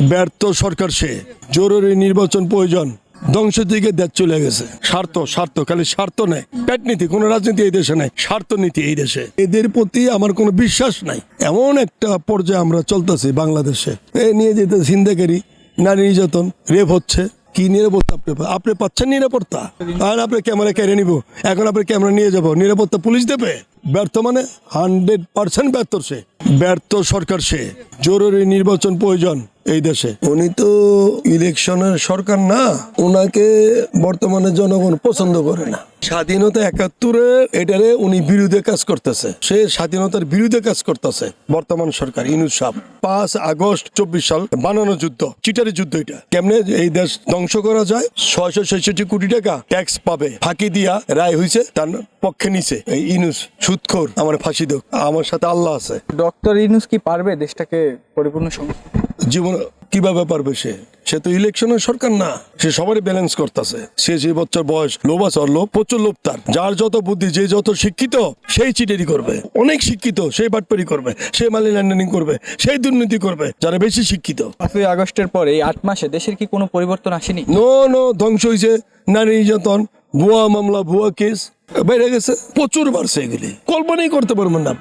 ব্যর্থ সরকার সে। জরুরি নির্বাচন প্রয়োজন। ধ্বংস দিকে দেশ চলে গেছে। স্বার্থ স্বার্থ, খালি স্বার্থ নেই। পেট নীতি কোনো রাজনীতি এই দেশে নেই। স্বার্থ নীতি এই দেশে। এদের প্রতি আমার কোনো বিশ্বাস নাই। এমন একটা পর্যায়ে আমরা চলতেছি বাংলাদেশে। এ নিয়ে যেতে সিন্দাকারি নারী নির্যাতন, রেপ হচ্ছে। কি নিরাপত্তা আপনি আপনি পাচ্ছেন নিরাপত্তা? আর আপনি ক্যামেরা কেড়ে নিব। এখন আপনি ক্যামেরা নিয়ে যাব। নিরাপত্তা পুলিশ দেবে? ব্যর্থ মানে হান্ড্রেড পার্সেন্ট ব্যর্থ সে। ব্যর্থ সরকার সে। জরুরি নির্বাচন প্রয়োজন। এই দেশে। উনি তো ইলেকশনের সরকার না ওনাকে বর্তমানে জনগণ পছন্দ করে না। স্বাধীনতা একাত্তরে এটারে উনি বিরুদ্ধে কাজ করতেছে। সে স্বাধীনতার বিরুদ্ধে কাজ করতেছে বর্তমান সরকার ইনুস সাহ পাঁচ আগস্ট চব্বিশ সাল বানানো যুদ্ধ, চিটারি যুদ্ধ এটা। কেমনে এই দেশ ধ্বংস করা যায়? ছয়শো ছেষট্টি কোটি টাকা ট্যাক্স পাবে। ফাঁকি দিয়া রায় হয়েছে তার পক্ষে নিছে। এই ইনুস সুৎখোর, আমার ফাঁসি দেখ আমার সাথে আল্লাহ আছে। ডক্টর ইনুস কি পারবে দেশটাকে পরিপূর্ণ সংস্কার জীবন কীভাবে পারবে সে? সে তো ইলেকশনের সরকার না। সে সবারই ব্যালেন্স করতেছে। সে যে বছর বয়স লোভ আছে লোভ প্রচুর লোভ তার। যার যত বুদ্ধি যে যত শিক্ষিত সেই চিটেরি করবে। অনেক শিক্ষিত সেই বাটপারি করবে সে মালি ল্যান্ডেনিং করবে সেই দুর্নীতি করবে যারা বেশি শিক্ষিত। পাঁচই আগস্টের পরে এই আট মাসে দেশের কি কোনো পরিবর্তন আসেনি? নো নো ধ্বংস হয়েছে নারী নির্যাতন ভুয়া মামলা ভুয়া কেস বেড়ে গেছে। প্রচুর বাড়ছে এগুলি। কল্পনাই করতে পারবেন না।